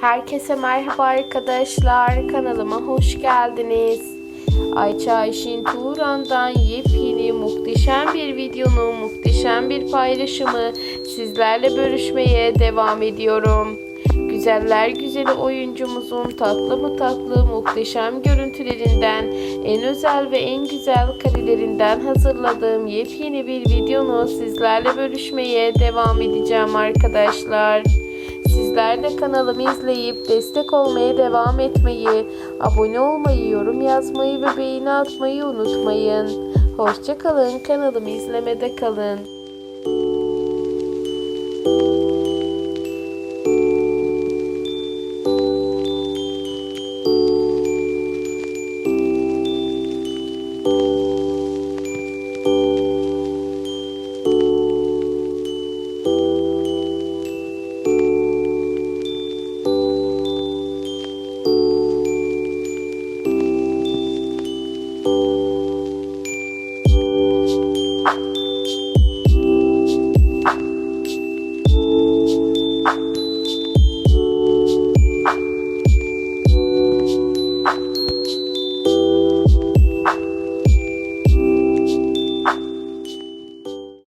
Herkese merhaba arkadaşlar. Kanalıma hoş geldiniz. Ayça Ayşin Turan'dan yepyeni muhteşem bir videonu, muhteşem bir paylaşımı sizlerle bölüşmeye devam ediyorum. Güzeller güzeli oyuncumuzun tatlı mı tatlı muhteşem görüntülerinden, en özel ve en güzel karelerinden hazırladığım yepyeni bir videonu sizlerle bölüşmeye devam edeceğim arkadaşlar. Sizler kanalımı izleyip destek olmaya devam etmeyi, abone olmayı, yorum yazmayı ve beğeni atmayı unutmayın. Hoşçakalın, kanalımı izlemede kalın.